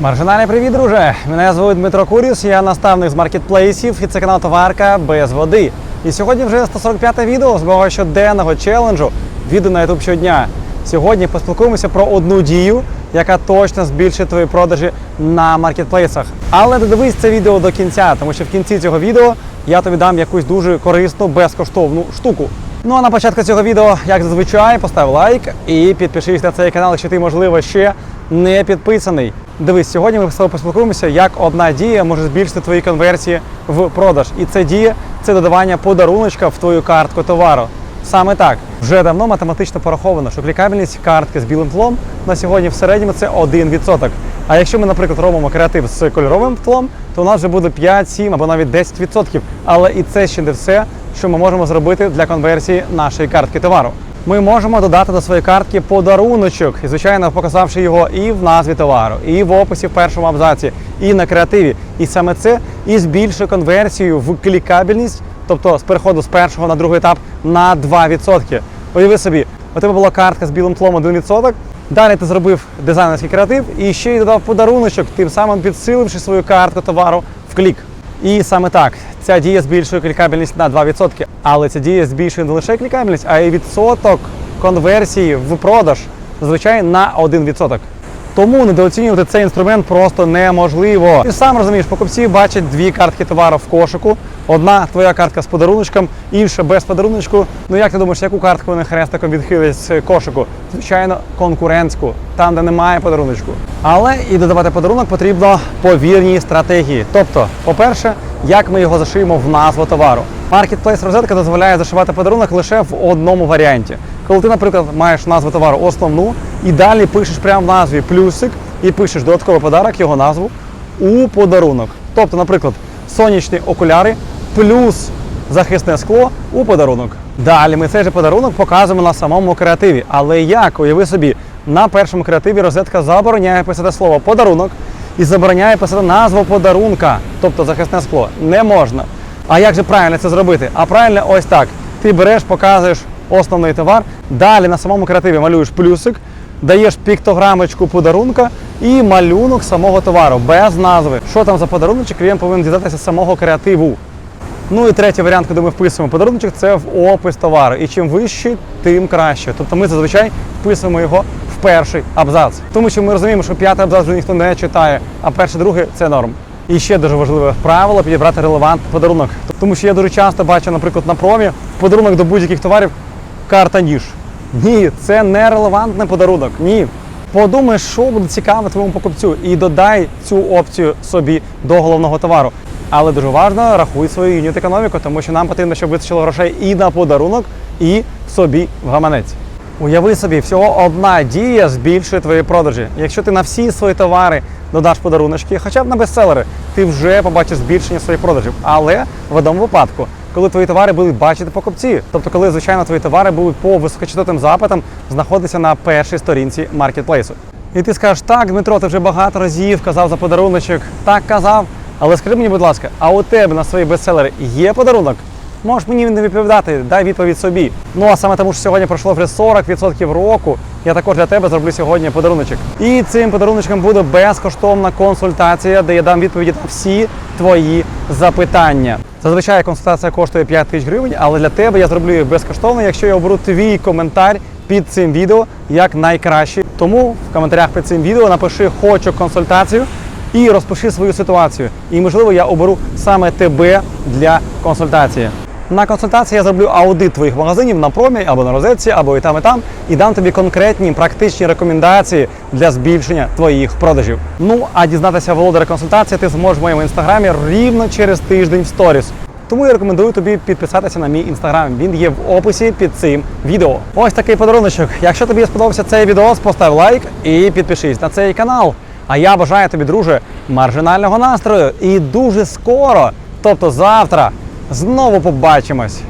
Маржинальний привіт, друже! Мене звуть Дмитро Куріс, я наставник з маркетплейсів і це канал Товарка без води. І сьогодні вже 145 відео з мого щоденного челенджу відео на YouTube щодня. Сьогодні поспілкуємося про одну дію, яка точно збільшить твої продажі на маркетплейсах. Але додивись це відео до кінця, тому що в кінці цього відео я тобі дам якусь дуже корисну, безкоштовну штуку. Ну а на початку цього відео, як зазвичай, постав лайк і підпишись на цей канал, якщо ти, можливо, ще не підписаний. Дивись, сьогодні ми з тобою поспілкуємося, як одна дія може збільшити твої конверсії в продаж. І це дія це додавання подаруночка в твою картку товару. Саме так вже давно математично пораховано, що клікабельність картки з білим тлом на сьогодні в середньому це 1%. А якщо ми, наприклад, робимо креатив з кольоровим тлом, то у нас вже буде 5, 7 або навіть 10%. Але і це ще не все, що ми можемо зробити для конверсії нашої картки товару. Ми можемо додати до своєї картки подаруночок, і звичайно, показавши його і в назві товару, і в описі в першому абзаці, і на креативі. І саме це і збільшує конверсію в клікабельність, тобто з переходу з першого на другий етап на 2%. Уяви собі, у тебе була картка з білим тлом 1%, Далі ти зробив дизайнерський креатив і ще й додав подаруночок, тим самим підсиливши свою картку товару в клік. І саме так, ця дія збільшує клікабельність на 2%. Але ця дія збільшує не лише клікабельність, а й відсоток конверсії в продаж, зазвичай на 1%. Тому недооцінювати цей інструмент просто неможливо. Ти сам розумієш, покупці бачать дві картки товару в кошику. Одна твоя картка з подаруночком, інша без подаруночку. Ну як ти думаєш, яку картку вони хрестиком відхилять з кошику? Звичайно, конкурентську, там, де немає подаруночку. Але і додавати подарунок потрібно по вірній стратегії. Тобто, по-перше, як ми його зашиємо в назву товару. Marketplace розетка дозволяє зашивати подарунок лише в одному варіанті. Коли ти, наприклад, маєш назву товару основну і далі пишеш прямо в назві плюсик і пишеш додатковий подарок, його назву у подарунок. Тобто, наприклад, сонячні окуляри плюс захисне скло у подарунок. Далі ми цей же подарунок показуємо на самому креативі. Але як уяви собі, на першому креативі розетка забороняє писати слово подарунок і забороняє писати назву подарунка, тобто захисне скло. Не можна. А як же правильно це зробити? А правильно ось так. Ти береш, показуєш основний товар, далі на самому креативі малюєш плюсик, даєш піктограмочку подарунка і малюнок самого товару без назви. Що там за подарунок, клієнт повинен дізнатися самого креативу. Ну і третій варіант, коли ми вписуємо подарунок, це в опис товару. І чим вищий, тим краще. Тобто ми зазвичай вписуємо його в перший абзац. Тому що ми розуміємо, що п'ятий абзац вже ніхто не читає, а перший, другий це норм. І ще дуже важливе правило підібрати релевантний подарунок. Тому що я дуже часто бачу, наприклад, на промі подарунок до будь-яких товарів карта ніж. Ні, це не релевантний подарунок. Ні. Подумай, що буде цікаво твоєму покупцю, і додай цю опцію собі до головного товару. Але дуже важливо, рахуй свою юніт економіку, тому що нам потрібно, щоб вистачило грошей і на подарунок, і собі в гаманець. Уяви собі, всього одна дія збільшує твої продажі. Якщо ти на всі свої товари додаш подаруночки, хоча б на бестселери, ти вже побачиш збільшення своїх продажів. Але в одному випадку, коли твої товари будуть бачити покупці, тобто коли, звичайно, твої товари будуть по високочастотним запитам знаходитися на першій сторінці маркетплейсу. І ти скажеш, так, Дмитро, ти вже багато разів казав за подаруночок. Так казав. Але скажи мені, будь ласка, а у тебе на свої бестселери є подарунок? Можеш мені не відповідати, дай відповідь собі. Ну а саме тому, що сьогодні пройшло вже 40% року. Я також для тебе зроблю сьогодні подаруночок. І цим подаруночком буде безкоштовна консультація, де я дам відповіді на всі твої запитання. Зазвичай консультація коштує 5 тисяч гривень, але для тебе я зроблю їх безкоштовно, якщо я оберу твій коментар під цим відео як найкращий. Тому в коментарях під цим відео напиши хочу консультацію і розпиши свою ситуацію. І можливо я оберу саме тебе для консультації. На консультації я зроблю аудит твоїх магазинів на промі або на розетці, або і там, і там, і дам тобі конкретні практичні рекомендації для збільшення твоїх продажів. Ну а дізнатися володаря консультації ти зможеш в моєму інстаграмі рівно через тиждень в сторіс. Тому я рекомендую тобі підписатися на мій інстаграм. Він є в описі під цим відео. Ось такий подаруночок. Якщо тобі сподобався цей відео, постав лайк і підпишись на цей канал. А я бажаю тобі, друже, маржинального настрою. І дуже скоро, тобто завтра, знову побачимось.